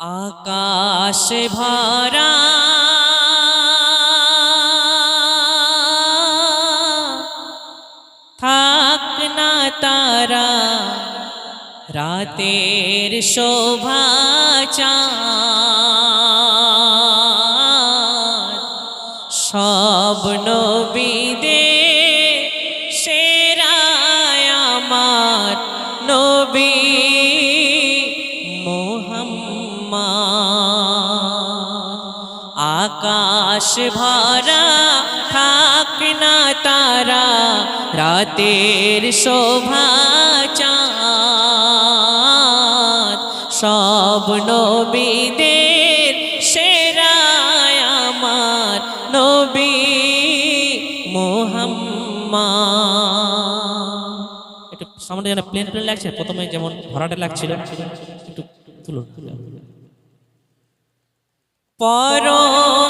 আকাশ ভরা থাক না তারা রাতের শোভা চাঁদ আকাশ ভরা থাক না তারা, রাতের শোভা চাঁদ। সব নবীদের সেরায় আমার নবী মোহাম্মদ। একটু সামনে যেন প্লেন প্লেন লাগছে, প্রথমে যেমন ভরাটা লাগছিল, একটু তুলুন। পরম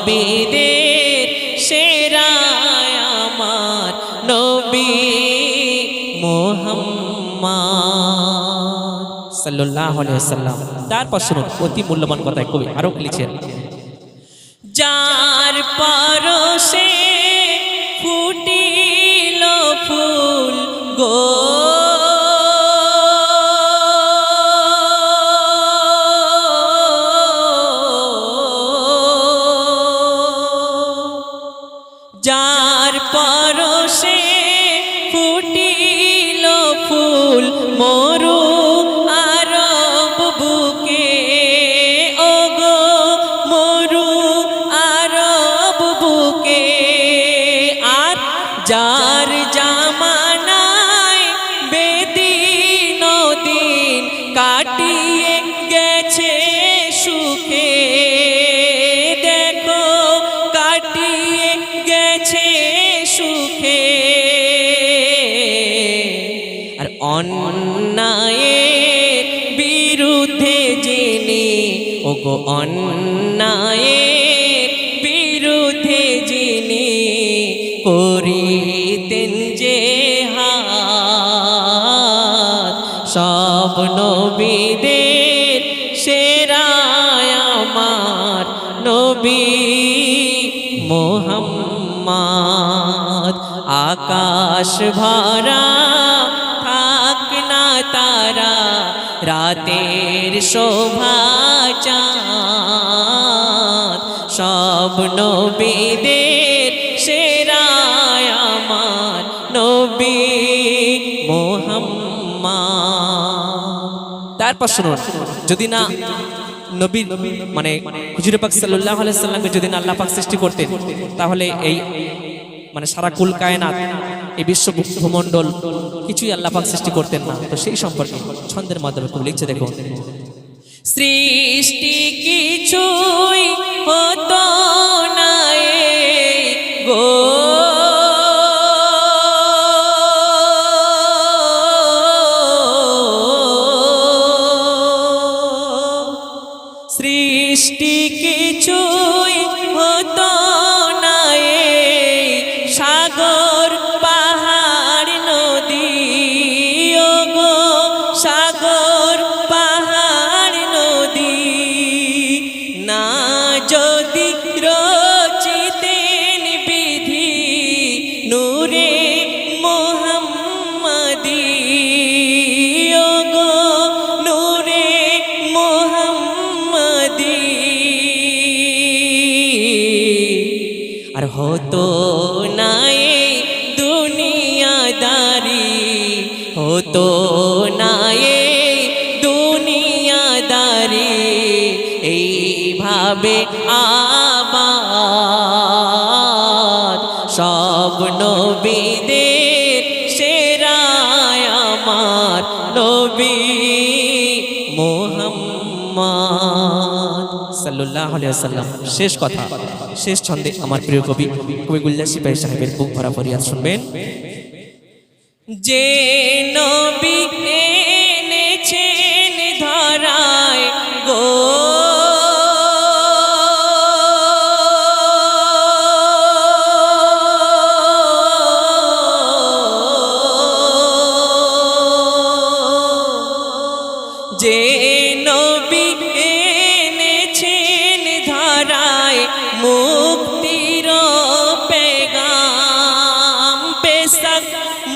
নবীদের সেরায় আমার নবী মোহাম্মদ। সাল্লাল্লাহু আলাইহি ওয়াসাল্লাম। তারপর শুনুন, অতি মূল্যবান কথা কবি আরও লিখেছেন? যার পরশে ফুটিল যার জামানায় বেদিন দিন কাটিয়ে গেছে সুখে। দেখো, কাটিয়ে গেছে সুখে। আর অন্যায়ের বিরুদ্ধে যিনি ও গো অন্যায়ের করিতেন যে হাত। সব নবীদের সেরায় আমার নবী মোহাম্মদ। আকাশ ভরা থাক না তারা, রাতের শোভা চাঁদ। সব নবীদের তারপর শুনুন যদি না নবী মানে হুজুর পাক সাল্লাহ সাল্লামকে যদি না আল্লাহ পাক সৃষ্টি করতেন, তাহলে এই মানে সারা কুল কায়নাত, এই বিশ্ব ভূমণ্ডল কিছুই আল্লাহ পাক সৃষ্টি করতেন না। তো সেই সম্পর্কে ছন্দের মাধ্যমে খুব লিখছে দেখুন সৃষ্টি কিছুই হতো হতো নাই দুনিয়াদারি হতো নাই দুনিয়াদারি এইভাবে আবার সব ওয়াসাল্লাম। শেষ কথা, শেষ ছন্দে আমার প্রিয় কবি কবি গুলজার সিপাহী সাহেবের বুক ভরা ফরিয়াদ শুনবেন। যে নবী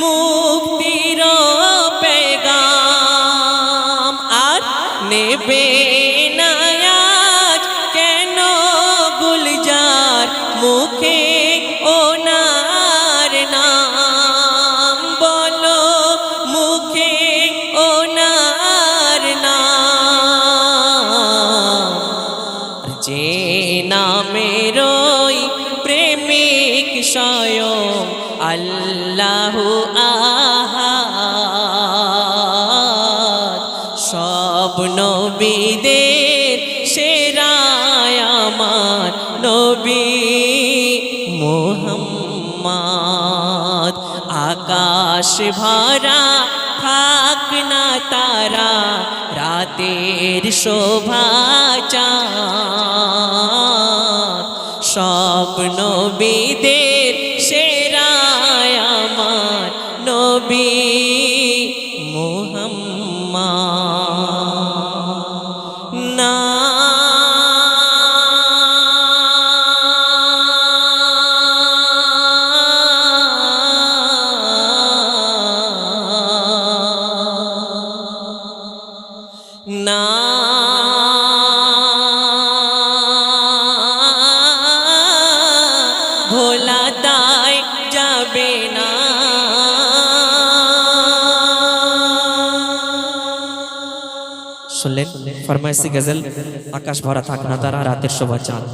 মুক্তির পেগাম। আর নেবে কেন মুখে মুখে যে নামের ওই প্রেমিক স্বয়ং আল্লাহ আহাদ, সব নবীদের সেরায় নবী মোহাম্মদ। আকাশ ভরা থাক না তারা, রাতের শোভা চাঁদ। সব নবীদের ফরমাইসি গজল আকাশ ভরা থাক না তারা রাতের শোভা চাঁদ